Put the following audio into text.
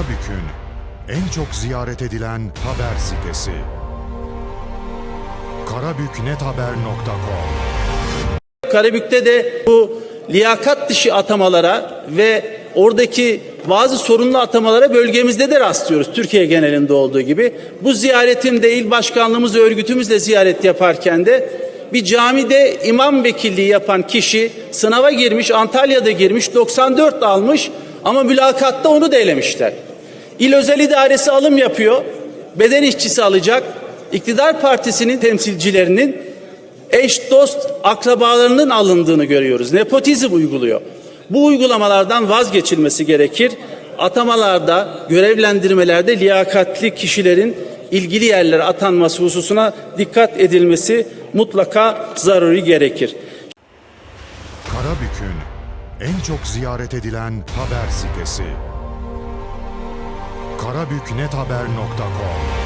Karabük'ün en çok ziyaret edilen haber sitesi. karabüknethaber.com Karabük'te de bu liyakat dışı atamalara ve oradaki bazı sorunlu atamalara bölgemizde de rastlıyoruz. Türkiye genelinde olduğu gibi. Bu ziyaretimde il başkanlığımız örgütümüzle ziyaret yaparken de bir camide imam vekilliği yapan kişi sınava girmiş, Antalya'da girmiş, 94 almış ama mülakatta onu da elemişler. İl özel idaresi alım yapıyor, beden işçisi alacak. İktidar partisinin temsilcilerinin eş dost akrabalarının alındığını görüyoruz. Nepotizm uyguluyor. Bu uygulamalardan vazgeçilmesi gerekir. Atamalarda, görevlendirmelerde liyakatli kişilerin ilgili yerlere atanması hususuna dikkat edilmesi mutlaka zaruri gerekir. Karabük'ün en çok ziyaret edilen haber sitesi. karabüknethaber.com